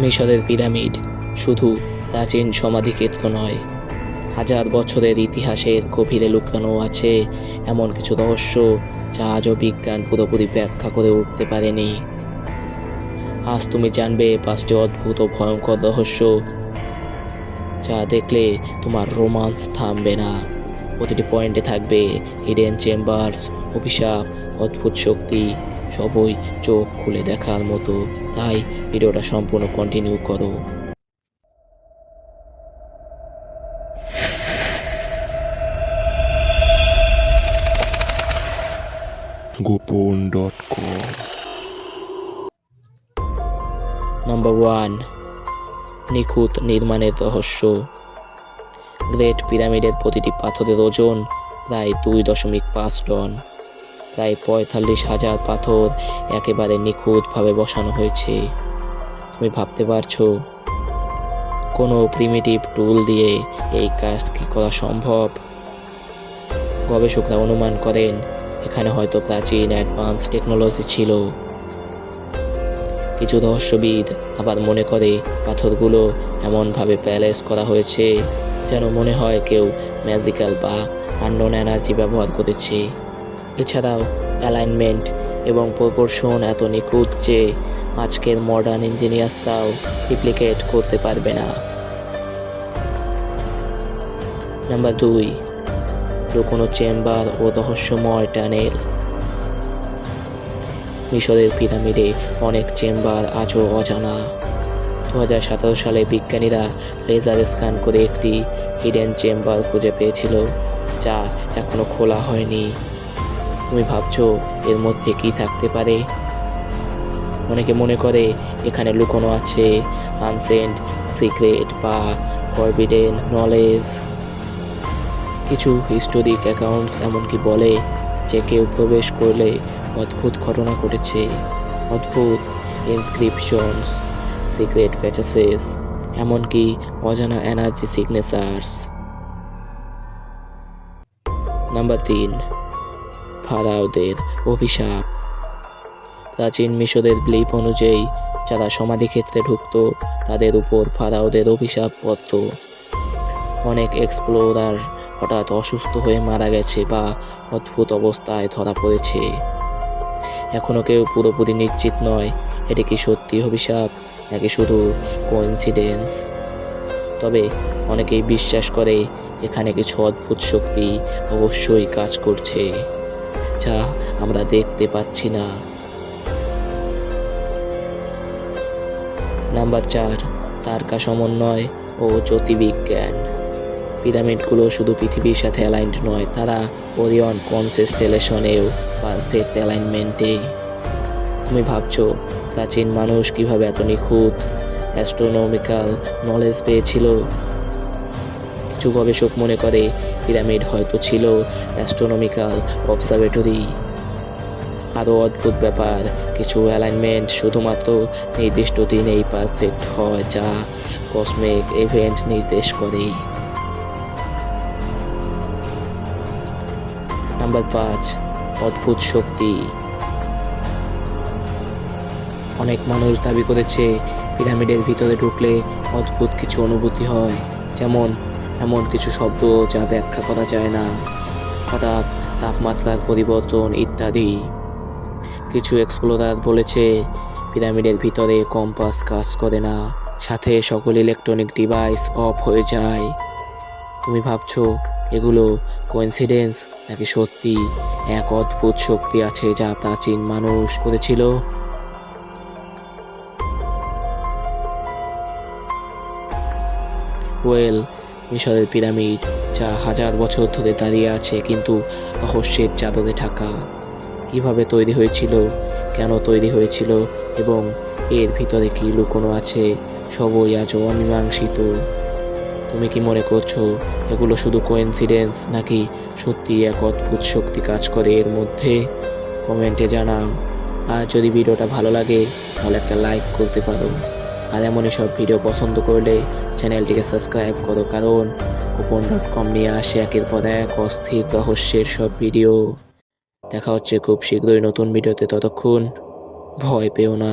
মিশরের পিরামিড, শুধু প্রাচীন সমাধিক্ষেত্র নয়। হাজার বছরের ইতিহাসের গভীরে লুকানো আছে এমন কিছু রহস্য যা আজও বিজ্ঞান পুরোপুরি ব্যাখ্যা করে উঠতে পারেনি। আজ তুমি জানবে পাঁচটি অদ্ভুত ও ভয়ঙ্কর রহস্য যা দেখলে তোমার রোমান্স থামবে না। প্রতিটি পয়েন্টে থাকবে হিডেন চেম্বার্স, অভিশাপ, অদ্ভুত শক্তি সবই চোখ খুলে দেখার মতো। তাই ভিডিওটা সম্পূর্ণ কন্টিনিউ করো। গোপন ডট কম। নাম্বার ওয়ান নিখুঁত নির্মাণের রহস্য। গ্রেট পিরামিডের প্রতিটি পাথরের ওজন প্রায় দুই দশমিক পাঁচ টন। প্রায় পঁয়তাল্লিশ হাজার পাথর একেবারে নিখুঁতভাবে বসানো হয়েছে। তুমি ভাবতে পারছ, কোনো প্রিমিটিভ টুল দিয়ে এই কাজ কি করা সম্ভব? গবেষকরা অনুমান করেন, এখানে হয়তো প্রাচীন অ্যাডভান্স টেকনোলজি ছিল। কিছু রহস্যবিদ আবার মনে করে পাথরগুলো এমনভাবে প্যালেস করা হয়েছে যেন মনে হয় কেউ ম্যাজিক্যাল বা আননোন এনার্জি ব্যবহার করেছে। এছাড়াও অ্যালাইনমেন্ট এবং প্রপোর্শন এত নিখুঁত যে আজকের মডার্ন ইঞ্জিনিয়ার্সরাও রিপ্লিকেট করতে পারবে না। নাম্বার দুই, লুকোনো চেম্বার ও রহস্যময় টানেল। মিশরের পিরামিডে অনেক চেম্বার আজও অজানা। দু হাজার সতেরো সালে বিজ্ঞানীরা লেজার স্ক্যান করে একটি হিডেন চেম্বার খুঁজে পেয়েছিল, যা এখনও খোলা হয়নি। তুমি ভাবছ এর মধ্যে কি থাকতে পারে? অনেকে মনে করে এখানে লুকোনো আছে আনসেন্ট, সিক্রেট বা ফরবিডেন নলেজ। কিছু হিস্টোরিক অ্যাকাউন্টস এমনকি বলে যে কেউ প্রবেশ করলে অদ্ভুত ঘটনা ঘটেছে। অদ্ভুত ইনস্ক্রিপশনস সিক্রেট প্যাচেসেস এমনকি অজানা এনার্জি সিগনেচার্স নাম্বার তিন ফারাওদের অভিশাপ। প্রাচীন মিশরের ব্লিপ অনুযায়ী, যারা সমাধিক্ষেত্রে ঢুকত, তাদের উপর ফারাওদের অভিশাপ পড়ত। অনেক এক্সপ্লোরার হঠাৎ অসুস্থ হয়ে মারা গেছে বা অদ্ভুত অবস্থায় ধরা পড়েছে। এখনও কেউ পুরোপুরি নিশ্চিত নয়, এটি কি সত্যি অভিশাপ, নাকি শুধু কোইন্সিডেন্স তবে অনেকেই বিশ্বাস করে, এখানে কিছু অদ্ভুত শক্তি অবশ্যই কাজ করছে। যা আমরা দেখতে পাচ্ছি না। নাম্বার চার, তারকা সমন্বয় ও জ্যোতির্বিজ্ঞান। পিরামিডগুলো শুধু পৃথিবীর সাথে অ্যালাইন্ড নয়, তারা ওরিয়ন কনসেস্টেলেশনেও পারফেক্ট অ্যালাইনমেন্টে তুমি ভাবছ, প্রাচীন মানুষ কীভাবে এত নিখুঁত অ্যাস্ট্রোনমিক্যাল নলেজ পেয়েছিল? কিছু গবেষক মনে করে, পিরামিড হয়তো ছিল অ্যাস্ট্রোনমিক্যাল অবজারভেটরি আরও অদ্ভুত ব্যাপার, কিছু অ্যালাইনমেন্ট শুধুমাত্র নির্দিষ্ট দিনেই পারফেক্ট হয়, যা কসমিক ইভেন্ট নির্দেশ করে। নাম্বার পাঁচ, অদ্ভুত শক্তি। অনেক মানুষ দাবি করেছে, পিরামিডের ভিতরে ঢুকলে অদ্ভুত কিছু অনুভূতি হয়, যেমন এমন কিছু শব্দ যা ব্যাখ্যা করা যায় না। হঠাৎ তাপমাত্রার পরিবর্তন ইত্যাদি। কিছু এক্সপ্লোরার বলেছে, পিরামিডের ভিতরে কম্পাস কাজ করে না। সাথে সকল ইলেকট্রনিক ডিভাইস অফ হয়ে যায়। তুমি ভাবছ, এগুলো কোইন্সিডেন্স নাকি সত্যি? এক অদ্ভুত শক্তি আছে যা প্রাচীন মানুষ করেছিল। ওয়েল মিশরের পিরামিড, যা হাজার বছর ধরে দাঁড়িয়ে আছে কিন্তু রহস্যের চাদরে ঢাকা। কীভাবে তৈরি হয়েছিল, কেন তৈরি হয়েছিল এবং এর ভিতরে কি লুকোনো আছে, সবই আজও অমীমাংসিত। তুমি কি মনে করছ, এগুলো শুধু কোয়েন্সিডেন্স নাকি সত্যি এক অদ্ভুত শক্তি কাজ করে এর মধ্যে? কমেন্টে জানাও। আর যদি ভিডিওটা ভালো লাগে, তাহলে একটা লাইক করতে পারো। আর এমনই সব ভিডিও পছন্দ করলে চ্যানেলটিকে সাবস্ক্রাইব করো, কারণ কুপন ডট কম নিয়ে আসে একের পর এক অস্থির রহস্যের সব ভিডিও দেখা হচ্ছে খুব শীঘ্রই নতুন ভিডিওতে ততক্ষণ ভয় পেও না।